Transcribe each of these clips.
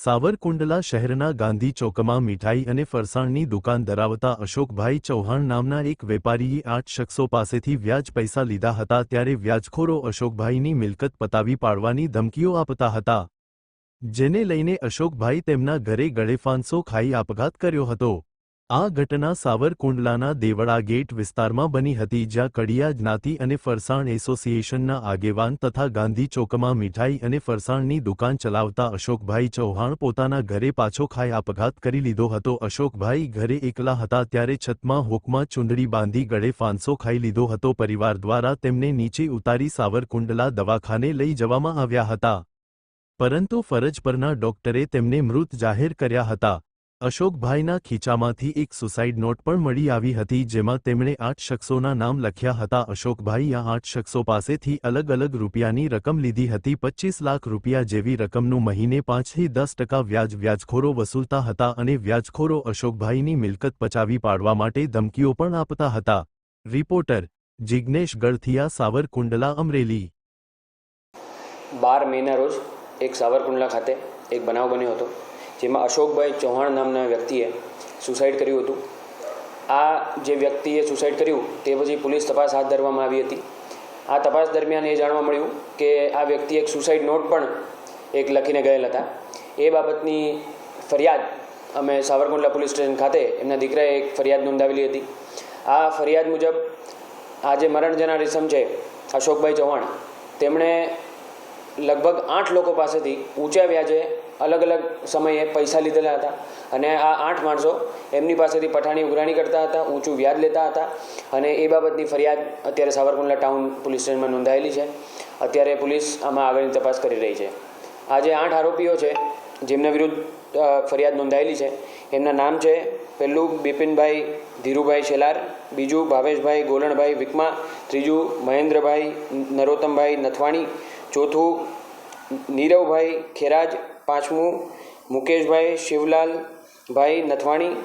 સાવરકુંડલા શહેરના ગાંધી ચોકમાં મીઠાઈ અને ફરસાણની દુકાન ધરાવતા અશોકભાઈ ચૌહાણ નામના એક વેપારીએ આઠ શખ્સો પાસેથી વ્યાજ પૈસા લીધા હતા ત્યારે વ્યાજખોરો અશોકભાઈની મિલકત પતાવી પાડવાની ધમકીઓ આપતા હતા. જેને લઈને અશોકભાઈ તેમના ઘરે ગળેફાંસો ખાઈ આપઘાત કર્યો હતો. આ ઘટના સાવરકુંડલાના દેવળા ગેટ વિસ્તારમાં બની હતી, જ્યાં કડિયા જ્ઞાતિ અને ફરસાણ એસોસિએશનના આગેવાન તથા ગાંધી ચોકમાં મીઠાઈ અને ફરસાણની દુકાન ચલાવતા અશોકભાઈ ચૌહાણ પોતાના ઘરે પાછો ખાઈ આપઘાત કરી લીધો હતો. અશોકભાઈ ઘરે એકલા હતા ત્યારે છતમાં હોકમાં ચૂંદડી બાંધી ગળે ફાંસો ખાઈ લીધો હતો. પરિવાર દ્વારા તેમને નીચે ઉતારી સાવરકુંડલા દવાખાને લઈ જવામાં આવ્યા હતા. પરંતુ ફરજ પરના ડોક્ટરે તેમને મૃત જાહેર કર્યા હતા. અશોકભાઈના ખીચામાંથી એક સુસાઇડ નોટ પણ મળી આવી હતી જેમાં તેમણે આઠ શખ્સોના નામ લખ્યા હતા. અશોકભાઈ આ આઠ શખ્સો પાસેથી અલગ અલગ રૂપિયાની રકમ લીધી હતી. પચ્ચીસ લાખ રૂપિયા જેવી રકમનું મહિને પાંચથી દસ ટકા વ્યાજ વ્યાજખોરો વસૂલતા હતા અને વ્યાજખોરો અશોકભાઈની મિલકત પચાવી પાડવા માટે ધમકીઓ પણ આપતા હતા. રિપોર્ટર જિગ્નેશ ગળથિયા, સાવરકુંડલા, અમરેલી. બાર મેના રોજ એક સાવરકુંડલા ખાતે એક બનાવ બન્યો હતો. જેમાં અશોકભાઈ ચૌહાણ નામના વ્યક્તિએ સુસાઇડ કર્યું હતું. આ જે વ્યક્તિએ સુસાઇડ કર્યું, તે પછી પોલીસ તપાસ હાથ ધરવામાં આવી હતી. આ તપાસ દરમિયાન એ જાણવા મળ્યું કે આ વ્યક્તિ એક સુસાઇડ નોટ પણ એક લખીને ગયેલ હતા. એ બાબતની ફરિયાદ અમે સાવરકુંડલા પોલીસ સ્ટેશન ખાતે એમના દીકરાએ એક ફરિયાદ નોંધાવેલી હતી. આ ફરિયાદ મુજબ આ જે મરણ જનાર છે અશોકભાઈ ચૌહાણ. તેમણે લગભગ આઠ લોકો પાસેથી ઊંચા વ્યાજે અલગ અલગ સમયે પૈસા લીધેલા હતા. અને આ આઠ માણસો એમની પાસેથી પઠાણી ઉઘરાણી કરતા હતા, ઊંચું વ્યાજ લેતા હતા. અને એ બાબતની ફરિયાદ અત્યારે સાવરકુંડલા ટાઉન પોલીસ સ્ટેશનમાં નોંધાયેલી છે. અત્યારે પોલીસ આમાં આગળની તપાસ કરી રહી છે. આજે આઠ આરોપીઓ છે, જેમના વિરુદ્ધ ફરિયાદ નોંધાયેલી છે, એમના નામ છે પહેલું બિપિનભાઈ, ધીરુભાઈ શેલાર, બીજું ભાવેશભાઈ ગોલણભાઈ વિકમા, ત્રીજું મહેન્દ્રભાઈ નરોત્તમભાઈ નથવાણી ચોથું, નીરવભાઈ ખેરાજ. પાંચમું, મુકેશભાઈ શિવલાલ ભાઈ નથવાણી.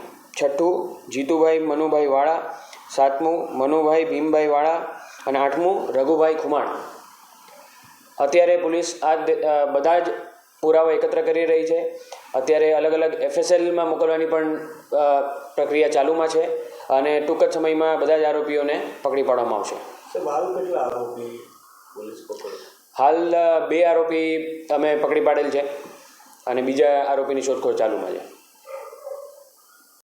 છઠ્ઠું, જીતુભાઈ મનુભાઈ વાળા. સાતમું, મનુભાઈ ભીમભાઈ વાળા. અને આઠમું, રઘુભાઈ ખુમાણ. અત્યારે પોલીસ આ બધા જ પુરાવા એકત્ર કરી રહી છે. અત્યારે અલગ અલગ એફએસએલમાં મોકલવાની પણ પ્રક્રિયા ચાલુમાં છે. અને ટૂંક જ સમયમાં બધા જ આરોપીઓને પકડી પાડવામાં આવશે. હાલ બે આરોપી અમે પકડી પાડેલ છે અને બીજા આરોપીની શોધખોળ ચાલુમાં છે.